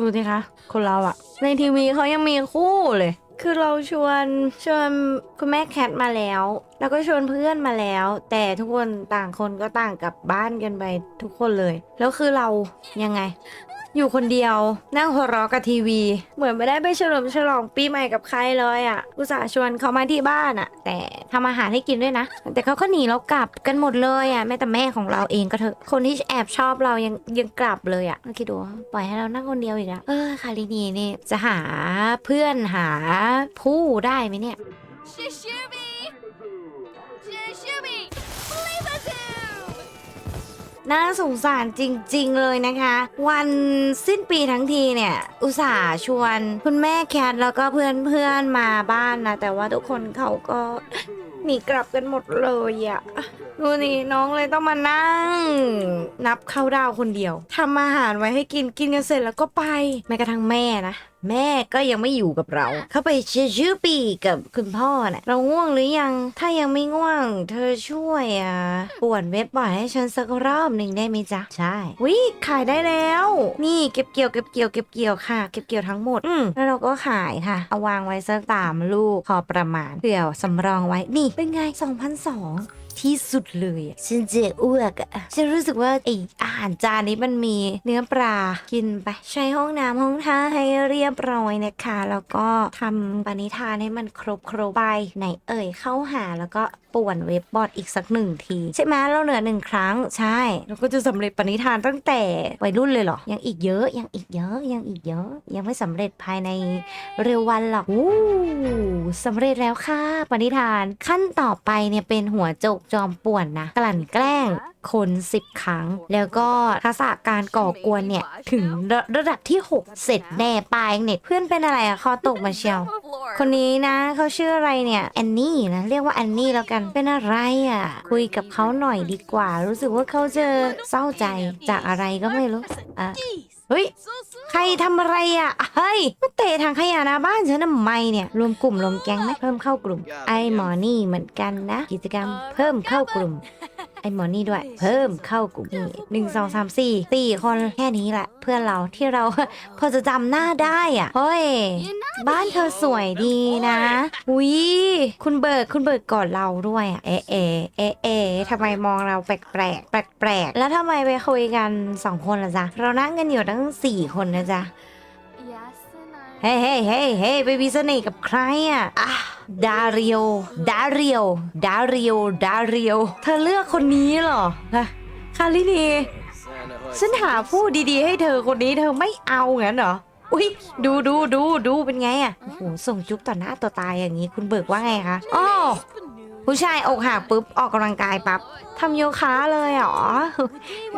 ดูสิคะ คนเราอะในทีวีเขายังมีคู่เลย คือเราชวนชวนคุณแม่แคทมาแล้ว แล้วก็ชวนเพื่อนมาแล้ว แต่ทุกคนต่างคนก็ต่างกลับบ้านกันไปทุกคนเลย แล้วคือเรายังไง อยู่คนเดียว นั่งหัวเราะกับทีวี เหมือนไม่ได้ไปเฉลิมฉลองปีใหม่กับใครเลยอะ่ะ อุตส่าห์ชวนเขามาที่บ้านอะ่ะ แต่ทำอาหารให้กินด้วยนะ แต่เขาก็หนีเรากลับกันหมดเลยอะ่ะแม้แต่แม่ของเราเองก็เถอะ คนที่แอบชอบเรายังยังกลับเลยอะ่ะคิดดูว่าปล่อยให้เรานั่งคนเดียวอีกแล้วเออคารินีนี่จะหาเพื่อนหาผู้ได้ไหมเนี่ย Shishubi! น่าสงสารจริง ๆ เลยนะคะ วันสิ้นปีทั้งทีเนี่ย อุตส่าห์ชวนคุณแม่แคทแล้วก็เพื่อนๆมาบ้านนะ แต่ว่าทุกคนเขาก็หนีกลับกันหมดเลยอะ ดูนี่น้องเลยต้องมานั่ง นับข้าวดาวคนเดียวทำอาหารไว้ให้กินกินกันเสร็จแล้วก็ไปแม้กระทั่งแม่นะแม่ก็ยังไม่อยู่กับเรา เขาไปเชื่อชื่อปีกับคุณพ่อน่ะเราง่วงหรือยัง ถ้ายังไม่ง่วง เธอช่วยอะป่วนเว็บบอร์ดให้ฉันสักรอบหนึ่งได้ไหมจ๊ะ ใช่วิขายได้แล้ว นี่เก็บเกี่ยวเก็บเกี่ยวเก็บเกี่ยวค่ะ เก็บเกี่ยวทั้งหมด อืมแล้วเราก็ขายค่ะ เอาวางไว้สักสามลูกพอประมาณเผื่อสำรองไว้ นี่เป็นไง 2,002 ที่สุดเลยอะฉันเจะอ้วกอะฉันรู้สึกว่าไออาหารจานนี้มันมีเนื้อปลากินไป ใช้ห้องน้ำห้องท่าให้เรียบร้อยนะคะ แล้วก็ทำปณิธานให้มันครบครบไปไหนเอ่ยเข้าหาแล้วก็ ป่วนเว็บบอร์ดอีกสักหนึ่งที ใช่ไหมเราเหลือหนึ่งครั้งใช่เราก็จะสำเร็จปณิธานตั้งแต่วัยรุ่นเลยเหรอ ยังอีกเยอะยังอีกเยอะยังอีกเยอะ ยังไม่สำเร็จภายในเร็ววันหรอกอู้สำเร็จแล้วค่ะปณิธานขั้นต่อไปเนี่ยเป็นหัวโจกจอมป่วนนะกลั่นแกล้ง คนสิบครั้ง แล้วก็ทักษะการก่อกวนเนี่ย ถึงระระดับที่ 6 เสร็จแน่ปลายเน็ตเพื่อนเป็นอะไรอะคอตกมาเชียว คนนี้นะเขาชื่ออะไรเนี่ยแอนนี่นะเรียกว่าแอนนี่แล้วกันเป็นอะไรอะคุยกับเขาหน่อยดีกว่า รู้สึกว่าเขาเจะเศร้าใจจากอะไรก็ไม่รู้อะเฮ้ย ใครทำอะไรอะ เฮ้ยมาเตะทางขยะหน้าบ้านฉันทำไมเนี่ย รวมกลุ่มรวมแก๊งไหมเพิ่มเข้ากลุ่ม ไอหมอนี่เหมือนกันนะ กิจกรรมเพิ่มเข้ากลุ่ม ไอหมอนี่ด้วย เพิ่มเข้ากลุ่มนี่หนึ่งสองสามสี่สี่คนแค่นี้แหละ เพื่อนเราที่เรา พอจะจำหน้าได้อะเฮ้ย บ้านเธอสวยดีนะอุ้ยคุณเบิร์ดคุณเบิร์ดกอดเราด้วยอะเอะเอะเอะเอะทำไมมองเราแปลกแปลกแปลกแปลกๆแล้วทำไมไปคุยกันสองคนล่ะจ๊ะเรานั่งกันอยู่ตั้งสี่คนนะจ๊ะ Yes, and I. เฮ้ยเฮ้ยเฮ้ยเฮ้ยไปมีเสน่ห์กับใครอะอะดาริโอดาริโอดาริโอดาริโอเธอเลือกคนนี้เหรอฮะคารินีฉันหาผู้ดีๆ ให้เธอคนนี้เธอไม่เอางั้นเหรออุ้ยดูดูดูดูเป็นไงอะโอ้โหส่งจุ๊บต่อหน้าต่อตาอย่างนี้คุณเบิกว่าไงคะอ๋อ ผู้ชายอกหักปุ๊บออกกำลังกายปั๊บทำโยคะเลยเหรอ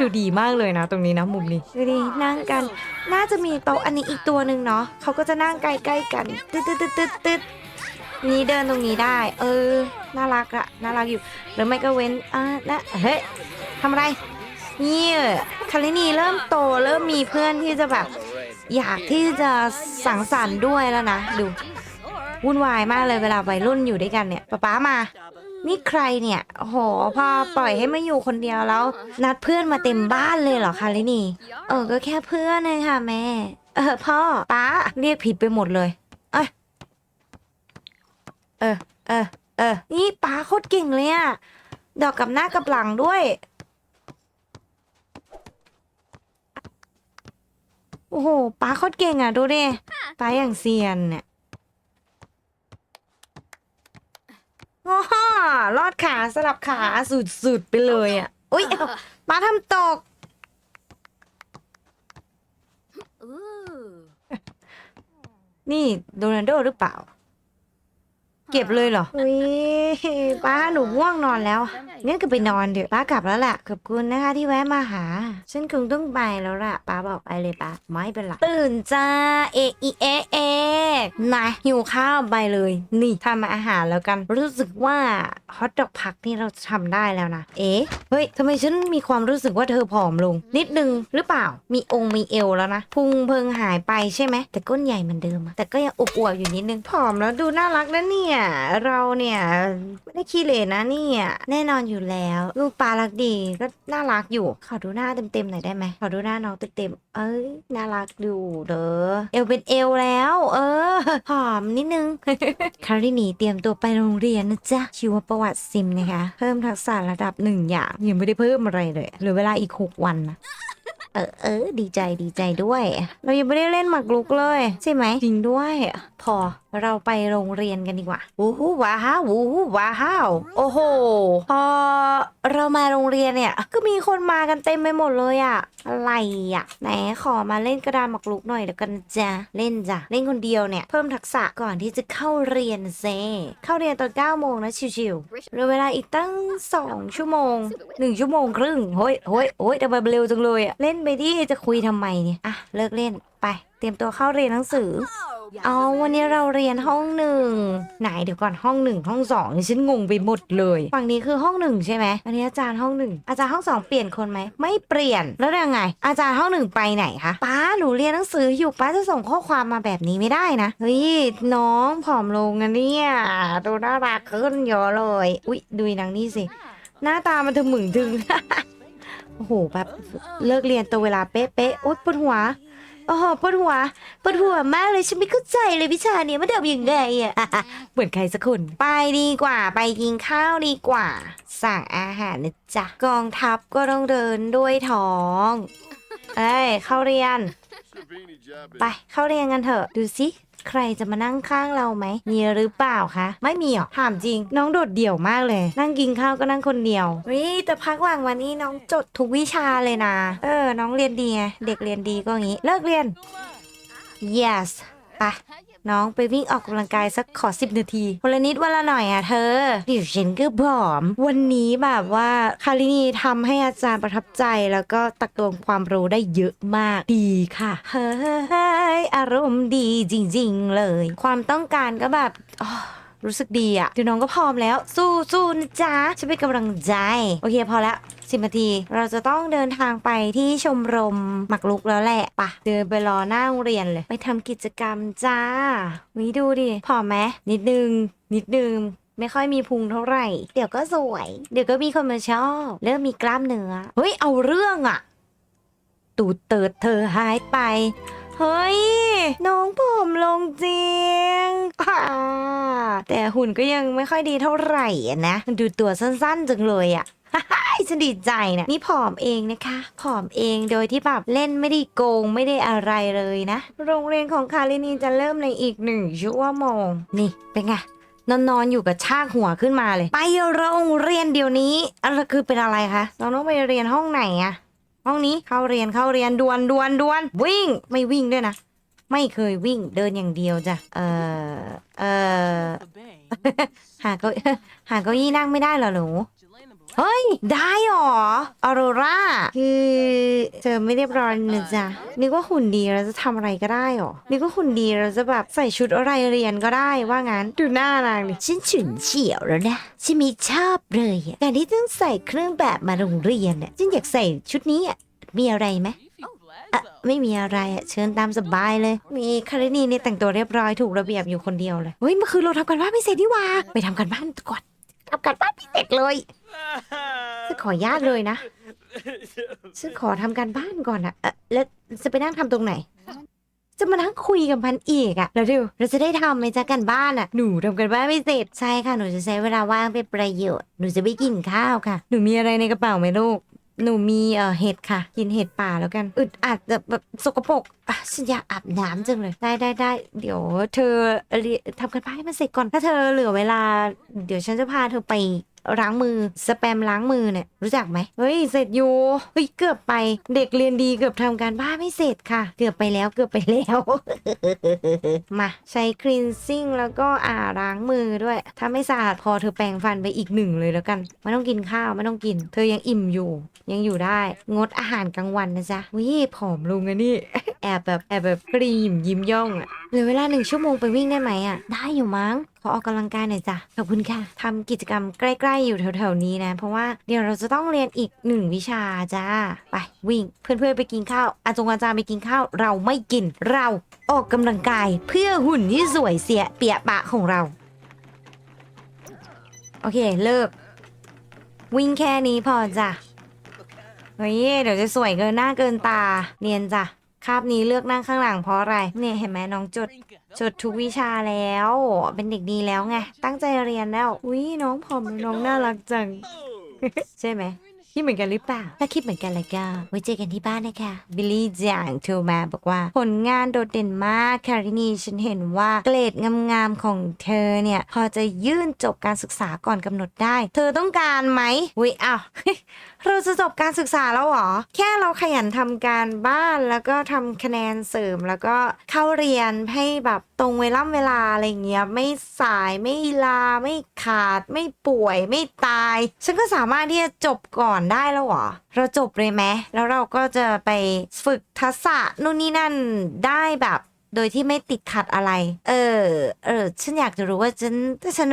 ดูดีมากเลยนะ ตรงนี้นะมุมนี้ดูดีนั่งกัน น่าจะมีโต๊ะอันนี้อีกตัวหนึ่งเนาะเขาก็จะนั่งใกล้ๆกันตึ๊ดตึ๊ดตึ๊ดตึ๊ดตึ๊ดนี่เดินตรงนี้ได้ เออ น่ารักอะน่ารักอยู่ หรือไม่ก็เว้นอะนะเฮ้ยทำอะไรนี่คารินีเริ่มโตเริ่มมีเพื่อนที่จะแบบ อยากที่จะสังสรรค์ด้วยแล้วนะ ดู วุ่นวายมากเลยเวลาวัยรุ่นอยู่ด้วยกันเนี่ยป๊าป๊ามา นี่ใครเนี่ยโอ้โหพอปล่อยให้มาอยู่คนเดียวแล้ว นัดเพื่อนมาเต็มบ้านเลยเหรอคารินีเออก็แค่เพื่อนเองค่ะแม่ เออพ่อป้าเรียกผิดไปหมดเลยเอ้ยเออเออเออนี่ป้าโคตรเก่งเลยอะดอกกับหน้ากับหลังด้วย โอ้โหป้าโคตรเก่งอะ ดูดิป้าอย่างเซียนเนี่ย อ้โหลอดขาสลับขาสุดๆไปเลยอะอุ้ยเอ้าป้าทำตก Ooh. นี่โดนัลโดหรือเปล่า เก็บเลยเหรออุ้ยป้าหนูง่วงนอนแล้วงั้นก็ไปนอนเถอะป้ากลับแล้วแหละขอบคุณนะคะที่แวะมาหา ฉันคงต้องไปแล้วล่ะป้าบอกไปเลยป้าไม่เป็นไรตื่นจ้าเอะอีเอะเอะนายหิวข้าวไปเลย นี่ทำอาหารแล้วกัน รู้สึกว่า ฮอตดอกพักนี่เราทำได้แล้วนะ เอ๊ะ เฮ้ยทำไมฉันมีความรู้สึกว่าเธอผอมลง นิดนึงหรือเปล่า มีองค์มีเอวแล้วนะ พุงเพิงหายไปใช่ไหม แต่ก้นใหญ่เหมือนเดิมอะแต่ก็ยังอวบๆอยู่นิดนึง ผอมแล้วดูน่ารักนะเนี่ย เราเนี่ยไม่ได้ขี้เหร่นะเนี่ย แน่นอนอยู่แล้ว ลูกปลารักดีก็น่ารักอยู่ ขอดูหน้าเต็มๆหน่อยได้ไหมขอดูหน้าน้องเต็มๆ เอ้ย น่ารักดูเด้อ เอวเป็นเอวแล้ว เออ ผอมนิดนึงคารินีเตรียมตัวไปโรงเรียนนะจ๊ะชีวประวัติซิมนะคะ เพิ่มทักษะระดับหนึ่งอย่าง ยังไม่ได้เพิ่มอะไรเลยเหลือเวลาอีก 6 วันนะเออเออดีใจดีใจด้วย เรายังไม่ได้เล่นหมากรุกเลย ใช่ไหมจริงด้วย พอ เราไปโรงเรียนกันดีกว่าวู้ฮู้ว้าววู้ฮู้ว้าวโอ้โห พอเรามาโรงเรียนเนี่ย ก็มีคนมากันเต็มไปหมดเลยอะอะไรอะไหนขอมาเล่นกระดานหมากรุกหน่อยเดี๋ยวกันจ้ะเล่นจ้ะเล่นคนเดียวเนี่ย เพิ่มทักษะก่อนที่จะเข้าเรียนเซเข้าเรียนตอน9โมงนะชิวๆเหลือเวลาอีกตั้ง 2 ชั่วโมง 1 ชั่วโมงครึ่งเฮ้ยเฮ้ยเฮ้ยทำไมเร็วจังเลยอะเล่นไปดิจะคุยทำไมเนี่ยอะเลิกเล่น ไป เตรียมตัวเข้าเรียนหนังสือ เอาวันนี้เราเรียนห้องหนึ่งไหนเดี๋ยวก่อนห้องหนึ่งห้องสองนี่ฉันงงไปหมดเลยฝั่งนี้คือห้องหนึ่งใช่ไหมอันนี้อาจารย์ห้องหนึ่งอาจารย์ห้องสองเปลี่ยนคนไหมไม่เปลี่ยนแล้วยังไง อาจารย์ห้องหนึ่งไปไหนคะป้าหนูเรียนหนังสืออยู่ป้าจะส่งข้อความมาแบบนี้ไม่ได้นะเฮ้ยน้องผอมลงอะเนี่ยดูน่ารักขึ้นเยอะเลยอุ๊ยดูอีนางนี่สิหน้าตามันถึงหมึงถึงโอ้โหแบบเลิกเรียนตัวเวลาเป๊ะๆโอ๊ยปวดหัว โอ้โหปวดหัวปวดหัวมากเลยฉันไม่เข้าใจเลยวิชาเนี้ยมันทำยังไงอะ เหมือนใครสักคน ไปดีกว่า ไปกินข้าวดีกว่า สั่งอาหารนะจ๊ะกองทัพก็ต้องเดินด้วยท้อง เอ้ยเข้าเรียน ไปเข้าเรียนกันเถอะดูสิใครจะมานั่งข้างเราไหมมีหรือเปล่าคะ ไม่มีหรอถามจริง น้องโดดเดี่ยวมากเลย นั่งกินข้าวก็นั่งคนเดียววิแต่พักหลังวันนี้น้องจดทุกวิชาเลยนะ เออ น้องเรียนดีไงเด็กเรียนดีก็อย่างนี้ เลิกเรียน yes ไป น้องไปวิ่งออกกำลังกายสักขอสิบนาทีคนละนิดวันละหน่อยอะเธอเดี๋ยวฉันก็ผอม วันนี้แบบว่าคารินีทำให้อาจารย์ประทับใจแล้วก็ตะโกนความรู้ได้เยอะมากดีค่ะเฮ้ยอารมณ์ดีจริง ๆ เลย ความต้องการก็แบบ รู้สึกดีอะเดี๋ยวน้องก็พร้อมแล้ว สู้สู้นะจ๊ะฉันเป็นกำลังใจ โอเคพอแล้วสิบนาทีเราจะต้องเดินทางไปที่ชมรมหมักลุกแล้วแหละปะเดินไปรอหน้าโรงเรียนเลย ไปทำกิจกรรมจ้าวิดูดิพอไหมนิดนึง นิดนึงไม่ค่อยมีพุงเท่าไหร่ เดี๋ยวก็สวย เดี๋ยวก็มีคนมาชอบ เริ่มมีกล้ามเนื้อ เฮ้ย เอาเรื่องอะตูดเติดเธอหายไป เฮ้ย น้องผมลงจริงอ่าแต่หุ่นก็ยังไม่ค่อยดีเท่าไหร่อะนะ ดูตัวสั้นๆจังเลยอะฉันดีใจนะนี่ผอมเองนะคะผอมเองโดยที่แบบเล่นไม่ได้โกงไม่ได้อะไรเลยนะ โรงเรียนของคารินีจะเริ่มในอีกหนึ่งชั่วโมง นี่เป็นไงนอนนอนๆอยู่กับชากหัวขึ้นมาเลย ไปโรงเรียนเดี๋ยวนี้อะไรคือเป็นอะไรคะเราต้องไปเรียนห้องไหนอะ ห้องนี้เข้าเรียนเข้าเรียนดวนดวนดวนวิ่งไม่วิ่งด้วยนะ ไม่เคยวิ่งเดินอย่างเดียวจ้ะเออเออหาเก้าหาเก้าอี้นั่งไม่ได้เหรอหนู เฮ้ย ได้หรอออโรราคือเธอไม่เรียบร้อยนะจ๊ะนึกว่าหุ่นดีเราจะทำอะไรก็ได้หรอนึกว่าหุ่นดีเราจะแบบใส่ชุดอะไรเรียนก็ได้ว่างั้นดูหน้านางดิฉันฉุนเฉียวแล้วนะฉันมีชอบเลยอะการที่ต้องใส่เครื่องแบบมาโรงเรียนเนี่ยฉันอยากใส่ชุดนี้อะมีอะไรไหมอะไม่มีอะไรอะเชิญตามสบายเลย มีคารินีเนี่ยแต่งตัวเรียบร้อยถูกระเบียบอยู่คนเดียวเลยเฮ้ยเมื่อคืนเราทำกันบ้านไม่เสร็จนี่ว่า ไปทำกันบ้านก่อน ทำการบ้านไม่เสร็จเลยฉันขออนุญาตเลยนะฉันขอทำการบ้านก่อนอะเอ่อแล้วจะไปนั่งทำตรงไหน จะมานั่งคุยกับพันอีกอะแล้วเดี๋ยวเราจะได้ทำไหมจ๊ะกันบ้านอะหนูทำกันบ้านไม่เสร็จใช่ค่ะหนูจะใช้เวลาว่างเป็นประโยชน์หนูจะไปกินข้าวค่ะ หนูมีอะไรในกระเป๋าไหมลูก หนูมีเอ่อเห็ดค่ะ กินเห็ดป่าแล้วกันอึดอัดแบบแบบสกปรกอะฉันอยากอาบน้ำจังเลย ได้ได้ได้เดี๋ยวเธอเรียทำกันบ้านให้มันเสร็จก่อนถ้าเธอเหลือเวลา เดี๋ยวฉันจะพาเธอไป ล้างมือสแปมล้างมือเนี่ยรู้จักไหมเฮ้ยเสร็จอยู่เฮ้ยเกือบไป เด็กเรียนดีเกือบทำการบ้านไม่เสร็จค่ะ เกือบไปแล้วเกือบไปแล้ว มาใช้คลีนซิ่งแล้วก็อ่าล้างมือด้วย ถ้าไม่สะอาดพอเธอแปรงฟันไปอีกหนึ่งเลยแล้วกันไม่ต้องกินข้าวไม่ต้องกิน เธอยังอิ่มอยู่ ยังอยู่ได้ งดอาหารกลางวันนะจ๊ะวิผอมลงอะนี่แอบแบบแอบแบบกรีมยิ้มย่องอะ เหลือเวลาหนึ่งชั่วโมงไปวิ่งได้ไหมอะ ได้อยู่มั้ง ขอออกกำลังกายหน่อยจ้ะ ขอบคุณค่ะทำกิจกรรมใกล้ ๆ อยู่แถวๆนี้นะ เพราะว่าเดี๋ยวเราจะต้องเรียนอีกหนึ่งวิชาจ้า ไปวิ่ง เพื่อนๆไปกินข้าว อาจงอาจารย์ไปกินข้าว เราไม่กิน เราออกกำลังกายเพื่อหุ่นที่สวยเสียเปียปะของเรา โอเค เลิก วิ่งแค่นี้พอจ้ะ เฮ้ย เดี๋ยวจะสวยเกินหน้าเกินตา เนียนจ้ะ คาบนี้เลือกนั่งข้างหลังเพราะอะไร เนี่ยเห็นไหมน้องจด จดทุกวิชาแล้ว เป็นเด็กดีแล้วไง ตั้งใจเรียนแล้ว อุ้ยน้องผอมน้องน่ารักจัง ใช่ไหม คิดเหมือนกันหรือเปล่า ถ้าคิดเหมือนกันแล้วก็ไว้เจอกันที่บ้านนะคะบิลลี่จางโทรมาบอกว่า ผลงานโดดเด่นมากคารินีฉันเห็นว่าเกรดงามๆของเธอเนี่ย พอจะยื่นจบการศึกษาก่อนกำหนดได้ เธอต้องการไหมวิอ้าวเราจะจบการศึกษาแล้วเหรอ แค่เราขยันทำการบ้านแล้วก็ทำคะแนนเสริมแล้วก็เข้าเรียนให้แบบตรงเวล่ำเวลาอะไรเงี้ยไม่สายไม่ลาไม่ขาดไม่ป่วยไม่ตาย ฉันก็สามารถที่จะจบก่อนได้แล้วเหรอ เราจบเลยไหมแล้วเราก็จะไปฝึกทักษะนู่นนี่นั่นได้แบบโดยที่ไม่ติดขัดอะไร เออ เออ ฉันอยากจะรู้ว่าฉันถ้าฉัน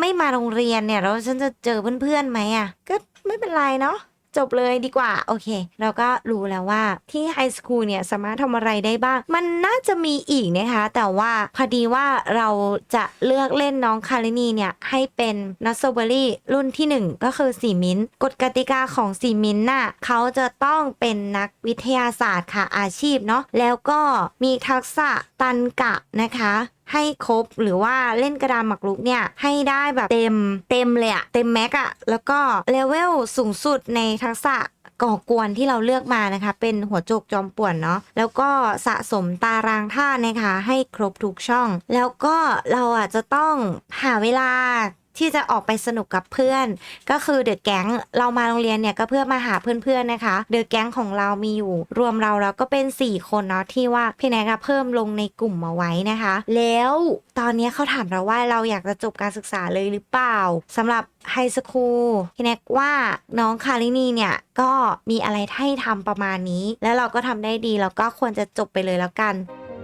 ไม่มาโรงเรียนเนี่ย แล้วฉันจะเจอเพื่อนๆไหมอะ ก็ไม่เป็นไรเนาะ จบเลยดีกว่า โอเค เราก็รู้แล้วว่าที่ไฮสคูลเนี่ยสามารถทำอะไรได้บ้าง มันน่าจะมีอีกนะคะ แต่ว่าพอดีว่าเราจะเลือกเล่นน้องคารินีเนี่ย ให้เป็นนัสโซเบอรี่รุ่นที่ 1 ก็คือสีมินกฎกติกาของสีมินน่ะเขาจะต้องเป็นนักวิทยาศาสตร์ค่ะอาชีพเนาะแล้วก็มีทักษะตันกะนะคะ ให้ครบหรือว่าเล่นกระดานหมากรุกเนี่ย ให้ได้แบบเต็มเต็มเลยอะเต็มแม็กอะแล้วก็เลเวลสูงสุดในทักษะก่อกวนที่เราเลือกมานะคะ เป็นหัวโจกจอมป่วนเนาะแล้วก็สะสมตารางท่านะคะ ให้ครบทุกช่อง แล้วก็เราอาจจะต้องหาเวลา ที่จะออกไปสนุกกับเพื่อน ก็คือเดอะแก๊งเรามาโรงเรียนเนี่ยก็เพื่อมาหาเพื่อนๆนะคะเดอะแก๊งของเรามีอยู่ รวมเราแล้วก็เป็น 4 คนเนาะที่ว่าพี่แนกเพิ่มลงในกลุ่มมาไว้นะคะ แล้วตอนนี้เขาถามเราว่าเราอยากจะจบการศึกษาเลยหรือเปล่าสำหรับไฮสคูลพี่แนกว่าน้องคารินีเนี่ยก็มีอะไรให้ทำประมาณนี้ แล้วเราก็ทำได้ดีแล้วก็ควรจะจบไปเลยแล้วกัน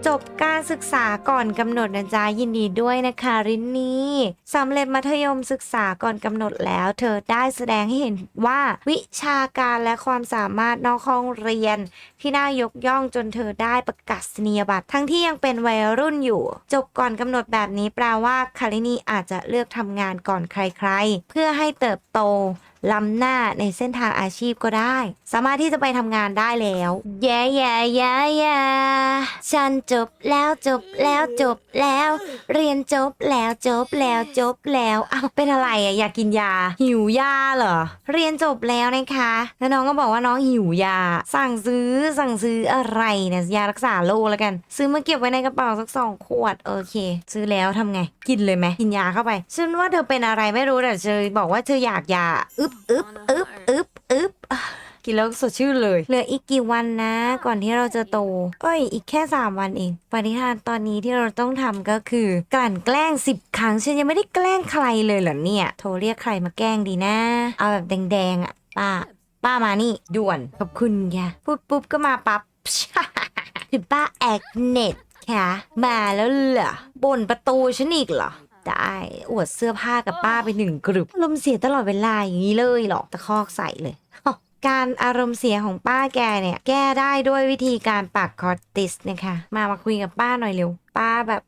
จบการศึกษาก่อนกำหนดนะจ๊ะยินดีด้วยนะคะรินนี่สำเร็จมัธยมศึกษาก่อนกำหนดแล้ว เธอได้แสดงให้เห็นว่าวิชาการและความสามารถนอกห้องเรียน ที่น่ายกย่องจนเธอได้ประกาศนียบัตรทั้งที่ยังเป็นวัยรุ่นอยู่ จบก่อนกำหนดแบบนี้แปลว่าคารินีอาจจะเลือกทำงานก่อนใครๆ เพื่อให้เติบโตล้ำหน้าในเส้นทางอาชีพก็ได้ สามารถที่จะไปทำงานได้แล้ว แย่แย่แย่แย่ ฉันจบแล้วจบแล้วจบแล้ว เรียนจบแล้วจบแล้วจบแล้วอ้าวเป็นอะไรอะอยากกินยา หิวยาเหรอ เรียนจบแล้วนะคะ แล้วน้องก็บอกว่าน้องหิวยา สั่งซื้อสั่งซื้ออะไรเนี่ยยารักษาโรคแล้วกัน ซื้อมาเก็บไว้ในกระเป๋าสักสองขวดโอเค ซื้อแล้วทำไง กินเลยไหมกินยาเข้าไปฉันว่าเธอเป็นอะไรไม่รู้แต่เธอบอกว่าเธออยากยาอึบอึบอึบอึบอึบ กินแล้วสดชื่นเลย เหลืออีกกี่วันนะ ก่อนที่เราจะโต เอ้ย อีกแค่ 3 วันเอง ปฏิทานตอนนี้ที่เราต้องทำก็คือ กลั่นแกล้ง 10 ครั้ง ฉันยังไม่ได้แกล้งใครเลยเหรอเนี่ย โทรเรียกใครมาแกล้งดีนะ เอาแบบแดงๆอะป้า ป้ามานี่ด่วน ขอบคุณค่ะพูดปุ๊บก็มาปั๊บคือป้าแอกเน็ตค่ะมาแล้วเหรอบนประตูฉันอีกเหรอได้อวดเสื้อผ้ากับป้าไปหนึ่งกรุบอารมเสียตลอดเวลาอย่างนี้เลยเหรอตะคอกใส่เลย การอารมณ์เสียของป้าแกเนี่ย แก้ได้ด้วยวิธีการปักคอร์ติสนะคะ มามาคุยกับป้าหน่อยเร็ว ป้าแบบ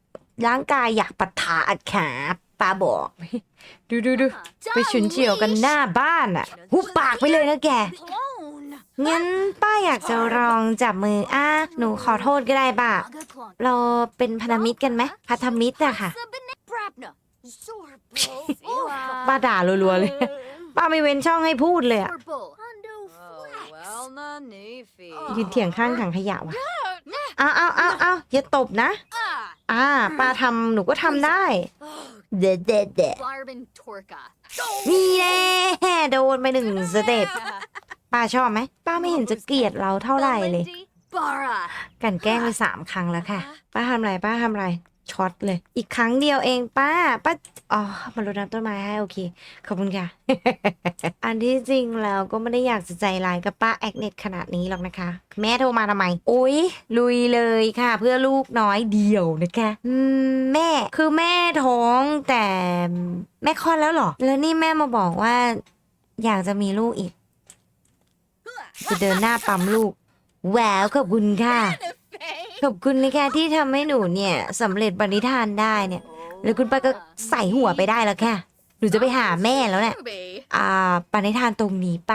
ร่างกายอยากปะทะอัดขาป้าบอก ดูดูดูไปฉุนเฉียวกันหน้าบ้านอะหุบปากไปเลยนะแก Clone. งั้นป้าอยากจะลองจับมืออะหนูขอโทษก็ได้ป้า Aga clone. เราเป็นพันธมิตรกันไหมพันธมิตรอะค่ะ Sabine Brabna. Zorbo. ป้าด่ารัวๆเลย ป้าไม่เว้นช่องให้พูดเลยอะ ยืนเถียงข้างถังขยะวะอ้าวอ้าวอ้าวอ้าวอย่าตบนะ Ah. อ่าป้าทำหนูก็ทำได้ เด็ดเด็ดเด็ด Barbin Torka. นี่แน่โดนไปหนึ่งสเต็ปป้าชอบไหม ป้าไม่เห็นจะเกลียดเราเท่าไหร่เลย Belindy Bara. กลันแกล้งไปสามครั้งแล้วค่ะ ป้าทำอะไร ป้าทำอะไร ช็อตเลย อีกครั้งเดียวเองป้าป้าอ๋อมารดน้ำต้นไม้ให้โอเค ขอบคุณค่ะ อันที่จริงแล้วก็ไม่ได้อยากจะใจร้ายกับป้าแอกเน็ตขนาดนี้หรอกนะคะ แม่โทรมาทำไมโอ๊ยลุยเลยค่ะ เพื่อลูกน้อยเดียวนะคะแม่คือแม่ท้องแต่แม่คลอดแล้วหรอ แล้วนี่แม่มาบอกว่า อยากจะมีลูกอีกจะเดินหน้าปั๊มลูกแหววขอบคุณค่ะ ขอบคุณนะคะที่ทำให้หนูเนี่ยสำเร็จปณิธานได้เนี่ย แล้วคุณป้าก็ใส่หัวไปได้แล้วค่ะ หนูจะไปหาแม่แล้วเนี่ยอ่าปณิธานตรงนี้ไป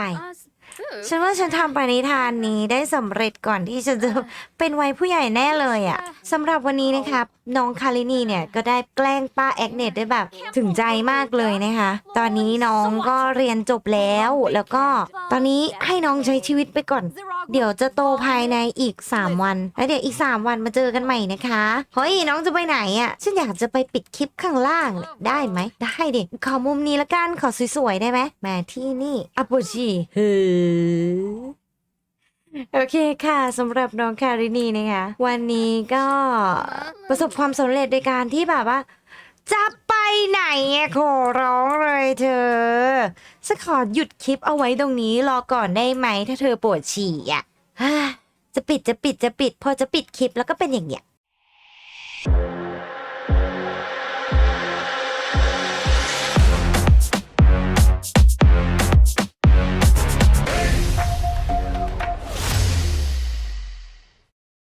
ฉันว่าฉันทำปณิธานนี้ได้สำเร็จก่อนที่ฉันจะเป็นวัยผู้ใหญ่แน่เลยอะ่ะสำหรับวันนี้นะครับน้องคารินีเนี่ยก็ได้แกล้งป้าแอกเน็ตได้แบบถึงใจมากเลยนะคะ ตอนนี้น้องก็เรียนจบแล้ว แล้วก็ตอนนี้ให้น้องใช้ชีวิตไปก่อน เดี๋ยวจะโตภายในอีก 3 วัน แล้วเดี๋ยวอีก 3 วันมาเจอกันใหม่นะคะเฮ้ยน้องจะไปไหนอะ่ะฉันอยากจะไปปิดคลิปข้างล่างเนี่ยได้ไหมได้ดิขอมุมนี้ละกันขอสวยๆได้ไหมมาที่นี่อัปโปชีเฮ้โอเคค่ะสำหรับน้องคารินีนะคะวันนี้ก็ประสบความสำเร็จในการที่แบบว่า จะไปไหนอะขอร้องเลยเธอฉันขอหยุดคลิปเอาไว้ตรงนี้รอก่อนได้ไหมถ้าเธอปวดฉี่อะจะปิดจะปิดจะปิด พอจะปิดคลิปแล้วก็เป็นอย่างเงี้ย